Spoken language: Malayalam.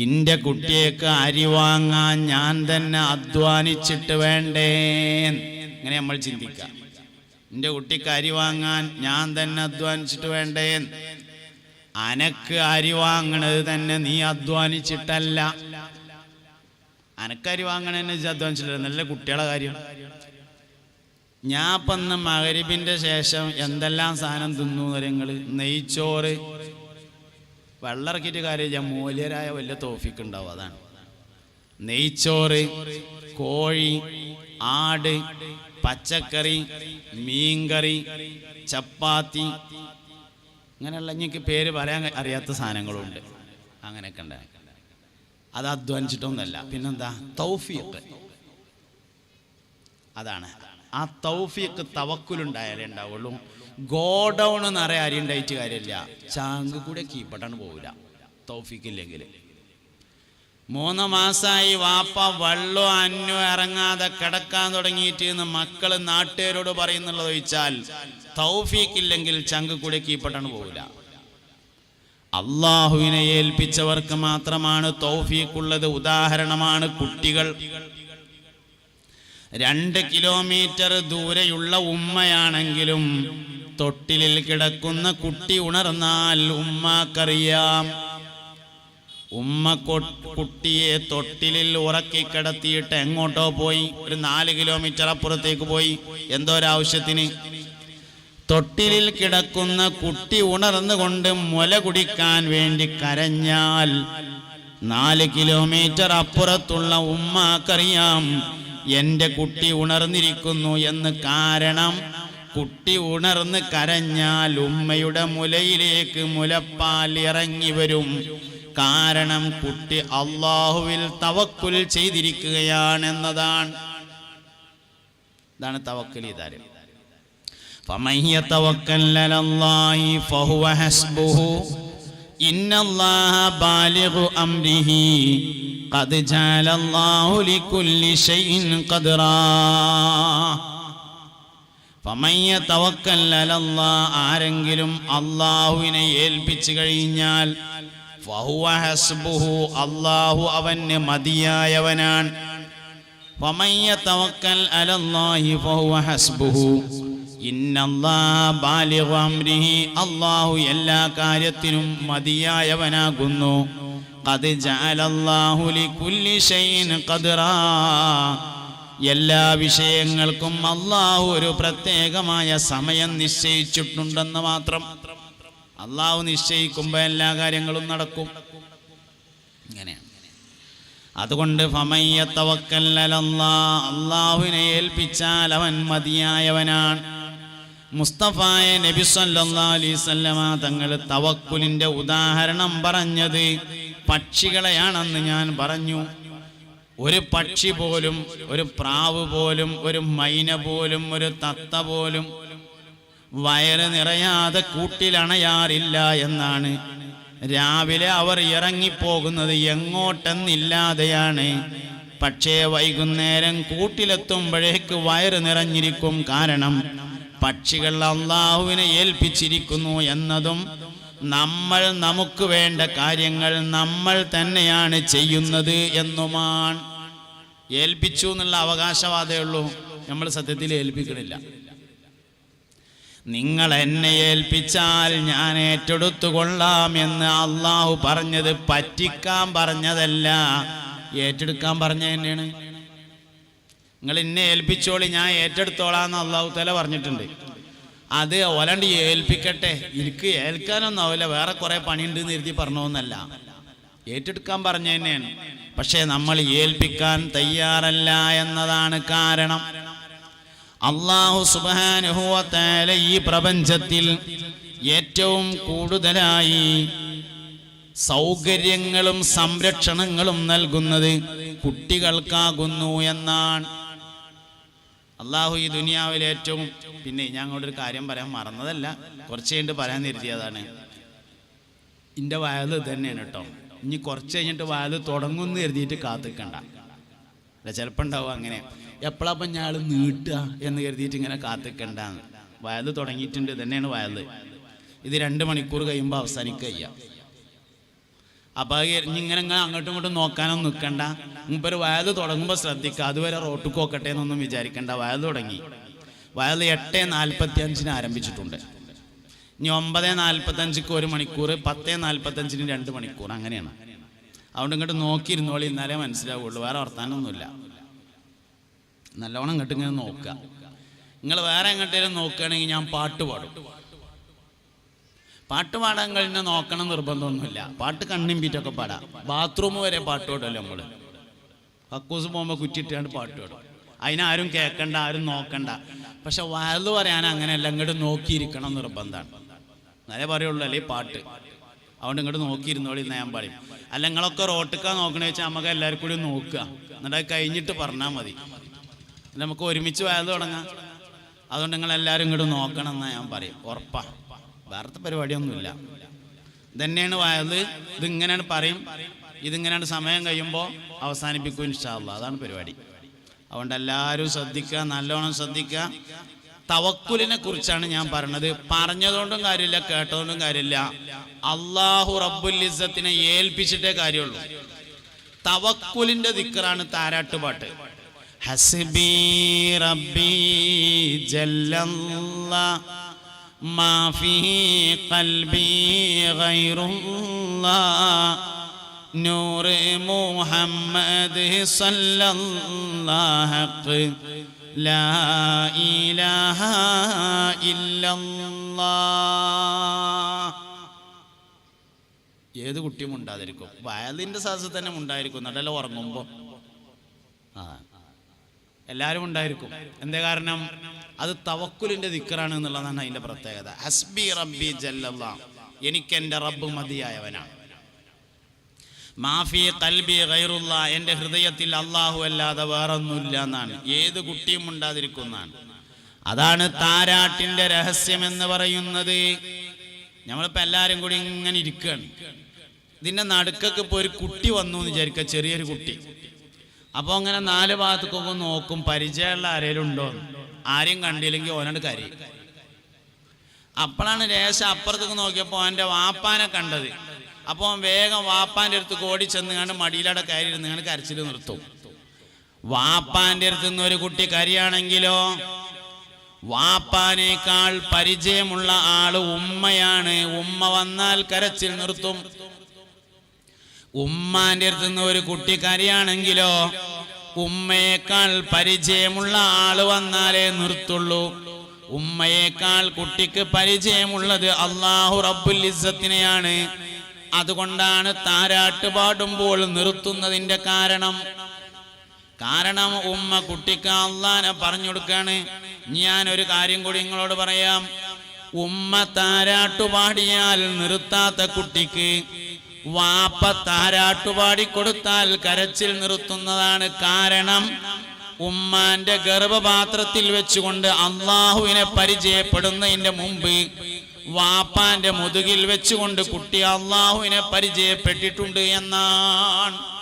ഇന്റെ കുട്ടിയേക്ക് അരി വാങ്ങാൻ ഞാൻ തന്നെ അധ്വാനിച്ചിട്ട് വേണ്ടേ ഇങ്ങനെ നമ്മൾ ചിന്തിക്കാം എന്റെ കുട്ടിക്ക് അരി വാങ്ങാൻ ഞാൻ തന്നെ അധ്വാനിച്ചിട്ട് വേണ്ടേ അനക്ക് അരി വാങ്ങണത് തന്നെ നീ അധ്വാനിച്ചിട്ടല്ല. അനക്കരി അരി വാങ്ങണതന്നെ അധ്വാനിച്ചിട്ടില്ല. നല്ല കുട്ടികളെ കാര്യം. ഞാൻ ഇപ്പം മകരിപ്പിന്റെ ശേഷം എന്തെല്ലാം സാധനം തിന്നു നിങ്ങൾ നെയ്ച്ചോറ് വെള്ളറക്കിയിട്ട് കാര്യം മൂല്യരായ വലിയ തോഫിക്ക് ഉണ്ടാവും അതാണ്. നെയ്ച്ചോറ് കോഴി ആട് പച്ചക്കറി മീൻകറി ചപ്പാത്തി അങ്ങനെയുള്ള എനിക്ക് പേര് പറയാൻ അറിയാത്ത സാധനങ്ങളുണ്ട്. അങ്ങനെയൊക്കെ ഉണ്ട്. അത് അധ്വാനിച്ചിട്ടൊന്നുമല്ല. പിന്നെന്താ? തൗഫീഖ്. അതാണ്. ആ തൗഫീഖ് തവക്കുലുണ്ടായാലേ ഉണ്ടാവുള്ളൂ. ഗോഡൗൺ എന്നറിയാൻ അരി ഉണ്ടായിട്ട് കാര്യമില്ല. ചാങ്ക് കൂടെ കീപ്പട്ടാണ് പോവില്ല തൗഫീഖ് ഇല്ലെങ്കിൽ. മൂന്ന് മാസമായി വാപ്പ വെള്ളോ അന്നോ ഇറങ്ങാതെ കിടക്കാൻ തുടങ്ങിയിട്ട് എന്ന് മക്കൾ നാട്ടുകാരോട് പറയുന്നുള്ളത് ചോദിച്ചാൽ തൗഫീഖ് ഇല്ലെങ്കിൽ ചങ്ക് കൂടെ കീപ്പട്ടാണ് പോവില്ല അള്ളാഹുവിനെ ഏൽപ്പിച്ചവർക്ക് മാത്രമാണ് തൗഫീഖ് ഉദാഹരണമാണ് കുട്ടികൾ. രണ്ട് കിലോമീറ്റർ ദൂരെയുള്ള ഉമ്മയാണെങ്കിലും തൊട്ടിലിൽ കിടക്കുന്ന കുട്ടി ഉണർന്നാൽ ഉമ്മാക്കറിയാം. ഉമ്മ കുട്ടിയെ തൊട്ടിലിൽ ഉറക്കിക്കിടത്തിയിട്ട് എങ്ങോട്ടോ പോയി. ഒരു നാല് കിലോമീറ്റർ അപ്പുറത്തേക്ക് പോയി. എന്തോ ഒരാവശ്യത്തിന് തൊട്ടിലിൽ കിടക്കുന്ന കുട്ടി ഉണർന്നുകൊണ്ട് മുല കുടിക്കാൻ വേണ്ടി കരഞ്ഞാൽ നാല് കിലോമീറ്റർ അപ്പുറത്തുള്ള ഉമ്മാക്കറിയാം. എൻ്റെ കുട്ടി ഉണർന്നിരിക്കുന്നു എന്ന് കാരണം കുട്ടി ഉണർന്ന് കരഞ്ഞാൽ ഉമ്മയുടെ മുലയിലേക്ക് മുലപ്പാൽ ഇറങ്ങി വരും കാരണം കുട്ടി അള്ളാഹുവിൽ തവക്കുൽ ചെയ്തിരിക്കുകയാണെന്നതാണ് ഇതാണ് തവക്കൽ ചെയ്താലും فمن يتوكل على الله فهو حسبه ആരെങ്കിലും അള്ളാഹുവിനെ ഏൽപ്പിച്ചു കഴിഞ്ഞാൽ അള്ളാഹു അവന് മതിയായവനാണ്. ഫമയ്യ തവക്കൽ അലല്ലാഹി ഫഹുവ ഹസ്ബുഹു. അള്ളാഹു എല്ലാ കാര്യത്തിനും മതിയായവനാകുന്നു. എല്ലാ വിഷയങ്ങൾക്കും അള്ളാഹു ഒരു പ്രത്യേകമായ സമയം നിശ്ചയിച്ചിട്ടുണ്ടെന്ന് മാത്രം. അള്ളാഹു നിശ്ചയിക്കുമ്പോ എല്ലാ കാര്യങ്ങളും നടക്കും. ഇങ്ങനെയാണ്. അതുകൊണ്ട് അള്ളാഹുവിനെ ഏൽപ്പിച്ചാൽ അവൻ മതിയായവനാണ്. മുസ്തഫായ നബി സല്ലല്ലാഹു അലൈഹി വസല്ലമ തങ്ങൾ തവക്കുലിന്റെ ഉദാഹരണം പറഞ്ഞത് പക്ഷികളെയാണെന്ന് ഞാൻ പറഞ്ഞു. ഒരു പക്ഷി പോലും ഒരു പ്രാവ് പോലും ഒരു മൈന പോലും ഒരു തത്ത പോലും വയറ് നിറയാതെ കൂട്ടിലണയാറില്ല എന്നാണ്. രാവിലെ അവർ ഇറങ്ങിപ്പോകുന്നത് എങ്ങോട്ടെന്നില്ലാതെയാണ്. പക്ഷേ വൈകുന്നേരം കൂട്ടിലെത്തുമ്പോഴേക്ക് വയറ് നിറഞ്ഞിരിക്കും കാരണം പക്ഷികൾ അള്ളാഹുവിനെ ഏൽപ്പിച്ചിരിക്കുന്നു എന്നതും നമ്മൾ നമുക്ക് വേണ്ട കാര്യങ്ങൾ നമ്മൾ തന്നെയാണ് ചെയ്യുന്നത് എന്നുമാണ്. ഏൽപ്പിച്ചു എന്നുള്ള അവകാശവാദേ ഉള്ളൂ. നമ്മൾ സത്യത്തിൽ ഏൽപ്പിക്കണില്ല. നിങ്ങൾ എന്നെ ഏൽപ്പിച്ചാൽ ഞാൻ ഏറ്റെടുത്തു കൊള്ളാം എന്ന് അള്ളാഹു പറഞ്ഞത് പറ്റിക്കാൻ പറഞ്ഞതല്ല. ഏറ്റെടുക്കാൻ പറഞ്ഞ തന്നെയാണ് നിങ്ങൾ എന്നെ ഏൽപ്പിച്ചോളി ഞാൻ ഏറ്റെടുത്തോളാന്ന് അള്ളാഹു തല പറഞ്ഞിട്ടുണ്ട്. അത് ഒലണ്ട് ഏൽപ്പിക്കട്ടെ. എനിക്ക് ഏൽക്കാനൊന്നും ആവില്ല. വേറെ കുറെ പണിയുണ്ട് എന്ന് എഴുതി പറഞ്ഞോന്നല്ല. ഏറ്റെടുക്കാൻ പറഞ്ഞു തന്നെയാണ് പക്ഷേ നമ്മൾ ഏൽപ്പിക്കാൻ തയ്യാറല്ല എന്നതാണ് കാരണം. അള്ളാഹു സുബാനുഹുവത്താല ഈ പ്രപഞ്ചത്തിൽ ഏറ്റവും കൂടുതലായി സൗകര്യങ്ങളും സംരക്ഷണങ്ങളും നൽകുന്നത് കുട്ടികൾക്കാകുന്നു എന്നാണ്. അള്ളാഹു ഈ ദുനിയാവിൽ ഏറ്റവും പിന്നെ ഞാൻ അങ്ങോട്ടൊരു കാര്യം പറയാൻ മറന്നതല്ല കുറച്ച് കഴിഞ്ഞിട്ട് പറയാൻ നിർത്തിയതാണ് എന്റെ വയത് തന്നെയാണ് കേട്ടോ. ഇനി കുറച്ച് കഴിഞ്ഞിട്ട് വയത് തുടങ്ങുമെന്ന് കരുതിയിട്ട് കാത്തിക്കണ്ട. അല്ല ചിലപ്പോൾ ഉണ്ടാവും അങ്ങനെ. എപ്പോഴപ്പം ഞാൻ നീട്ടുക എന്ന് കരുതിയിട്ട് ഇങ്ങനെ കാത്തിക്കണ്ട വയത് തുടങ്ങിയിട്ടുണ്ട് തന്നെയാണ് വയത് ഇത് രണ്ട് മണിക്കൂർ കഴിയുമ്പോൾ അവസാനിക്കുക അപ്പൊ ഇങ്ങനെ ഇങ്ങനെ അങ്ങോട്ടും ഇങ്ങോട്ടും നോക്കാനൊന്നും നിൽക്കണ്ട മുമ്പൊരു വയത് തുടങ്ങുമ്പോൾ ശ്രദ്ധിക്കുക. അതുവരെ റോട്ടിൽ നോക്കട്ടെ എന്നൊന്നും വിചാരിക്കണ്ട. വയത് തുടങ്ങി. വയത് എട്ട് നാൽപ്പത്തി അഞ്ചിന് ആരംഭിച്ചിട്ടുണ്ട്. ഇനി ഒമ്പത് നാൽപ്പത്തഞ്ചിക്ക് ഒരു മണിക്കൂർ പത്ത് നാൽപ്പത്തഞ്ചിന് രണ്ട് മണിക്കൂർ അങ്ങനെയാണ്. അതുകൊണ്ട് ഇങ്ങോട്ട് നോക്കിയിരുന്നോളി ഇന്നാലേ മനസ്സിലാവുള്ളൂ. വേറെ വർത്താനൊന്നുമില്ല. നല്ലോണം ഇങ്ങോട്ട് ഇങ്ങനെ നോക്കുക. നിങ്ങൾ വേറെ എങ്ങോട്ടേലും നോക്കുകയാണെങ്കിൽ ഞാൻ പാട്ട് പാടും. പാട്ട് പാടാൻ കഴിഞ്ഞാൽ നോക്കണം നിർബന്ധമൊന്നുമില്ല. പാട്ട് കണ്ണും ബീറ്റൊക്കെ പാടാം. ബാത്റൂം വരെ പാട്ട് പാടുമല്ലോ നമ്മൾ കക്കൂസ് പോകുമ്പോൾ കുറ്റിയിട്ടാണ്ട് പാട്ട് പാടും. അതിനാരും കേൾക്കണ്ട ആരും നോക്കണ്ട. പക്ഷെ വയത് പറയാൻ അങ്ങനെയല്ല ഇങ്ങോട്ട് നോക്കിയിരിക്കണം നിർബന്ധമാണ്. എന്നാലേ പറയുള്ളൂ അല്ലേ പാട്ട്? അതുകൊണ്ട് ഇങ്ങോട്ട് നോക്കിയിരുന്നോളി ഞാൻ പറയും. അല്ല നിങ്ങളൊക്കെ റോട്ടിക്കാ നോക്കണ വെച്ചാൽ നമുക്ക് എല്ലാവർക്കും കൂടി നോക്കുക. എന്നിട്ട് കഴിഞ്ഞിട്ട് പറഞ്ഞാൽ മതി. നമുക്ക് ഒരുമിച്ച് വയത് തുടങ്ങാം. അതുകൊണ്ട് നിങ്ങൾ എല്ലാവരും ഇങ്ങോട്ട് നോക്കണം എന്നാ ഞാൻ പറയും. ഉറപ്പാ. വേറത്തെ പരിപാടിയൊന്നുമില്ല. ഇതന്നെയാണ് വായത്. ഇതിങ്ങനെയാണ് പറയും. ഇതിങ്ങനെയാണ് സമയം കഴിയുമ്പോൾ അവസാനിപ്പിക്കും ഇൻഷാല്ല അതാണ് പരിപാടി. അതുകൊണ്ട് എല്ലാവരും ശ്രദ്ധിക്കുക നല്ലോണം ശ്രദ്ധിക്കുക. തവക്കുലിനെ കുറിച്ചാണ് ഞാൻ പറഞ്ഞത്. പറഞ്ഞതുകൊണ്ടും കാര്യമില്ല കേട്ടതുകൊണ്ടും കാര്യമില്ല. അള്ളാഹു റബ്ബുൽ ഏൽപ്പിച്ചിട്ടേ കാര്യമുള്ളൂ. തവക്കുലിന്റെ ദിക്കറാണ് താരാട്ടുപാട്ട്. ഹസ്ബി റബ്ബി ജല്ലല്ലാ മാ نور ഖൽബി صلى الله മുഹമ്മദ് لا ലാ ഇലാഹ ഇല്ലല്ലാഹ് ഏത് കുട്ടിയും ഉണ്ടാതിരിക്കും. വയലിന്റെ സദസ്സിൽ തന്നെ ഉണ്ടായിരിക്കും. നല്ല ഉറങ്ങുമ്പോൾ ആ. എല്ലാവരും ഉണ്ടായിരിക്കും. എന്തേ കാരണം? അത് തവക്കുലിന്റെ ദിക്കറാണ് എന്നുള്ളതാണ് അതിന്റെ പ്രത്യേകത. ഹസ്ബി റബ്ബി ജല്ലല്ല. എനിക്ക് എന്റെ റബ്ബ് മതിയായവനാണ്. മാഫി കൽബി ഗൈറുള്ള എന്റെ ഹൃദയത്തിൽ അള്ളാഹു അല്ലാതെ വേറൊന്നുമില്ല എന്നാണ്. ഏത് കുട്ടിയും ഉണ്ടാതിരിക്കുന്നതാണ്. അതാണ് താരാട്ടിന്റെ രഹസ്യം എന്ന് പറയുന്നത്. നമ്മളിപ്പോൾ എല്ലാരും കൂടി ഇങ്ങനെ ഇരിക്കുകയാണ് ഇതിന്റെ നടുക്കൊക്കെ ഇപ്പോൾ ഒരു കുട്ടി വന്നു എന്ന് വിചാരിക്കുക. ചെറിയൊരു കുട്ടി. അപ്പോൾ അങ്ങനെ നാല് ഭാഗത്തേക്കൊക്കെ നോക്കും. പരിചയമുള്ള ആരെങ്കിലും ഉണ്ടോ. ആരെയും കണ്ടില്ലെങ്കിൽ ഓനോട് കരി അപ്പോഴാണ് രേശ അപ്പുറത്തേക്ക് നോക്കിയപ്പോൾ അവന്റെ വാപ്പാനെ കണ്ടത്. അപ്പോൾ വേഗം വാപ്പാന്റെ അടുത്ത് ഓടി ചെന്ന് കണ്ട് മടിയിലൂടെ കയറി ഇരുന്ന് കണ്ട് കരച്ചിൽ നിർത്തും. വാപ്പാന്റെ അടുത്ത് നിന്ന് ഒരു കുട്ടി കരിയാണെങ്കിലോ? വാപ്പാനേക്കാൾ പരിചയമുള്ള ആൾ ഉമ്മയാണ്. ഉമ്മ വന്നാൽ കരച്ചിൽ നിർത്തും. ഉമ്മാന്റെ അടുത്ത് നിന്ന് ഒരു കുട്ടി കരയാണെങ്കിലോ ഉമ്മയേക്കാൾ പരിചയമുള്ള ആൾ വന്നാലേ നിർത്തുള്ളൂ. ഉമ്മയേക്കാൾ കുട്ടിക്ക് പരിചയമുള്ളത് അള്ളാഹു റബ്ബുൽ ഇസ്സത്തിനെയാണ്. അതുകൊണ്ടാണ് താരാട്ട് പാടുമ്പോൾ നിർത്തുന്നതിന്റെ കാരണം. കാരണം ഉമ്മ കുട്ടിക്ക് അള്ളാനെ പറഞ്ഞു കൊടുക്കാണ് ഞാൻ ഒരു കാര്യം കൂടി നിങ്ങളോട് പറയാം. ഉമ്മ താരാട്ടു പാടിയാൽ നിർത്താത്ത കുട്ടിക്ക് വാപ്പ താരാട്ടുപാടി പാടിക്കൊടുത്താൽ കരച്ചിൽ നിർത്തുന്നതാണ് കാരണം. ഉമ്മാന്റെ ഗർഭപാത്രത്തിൽ വെച്ചുകൊണ്ട് അള്ളാഹുവിനെ പരിചയപ്പെടുന്നതിന്റെ മുമ്പ് വാപ്പാന്റെ മുതുകിൽ വെച്ചുകൊണ്ട് കുട്ടി അള്ളാഹുവിനെ പരിചയപ്പെട്ടിട്ടുണ്ട് എന്നാണ്.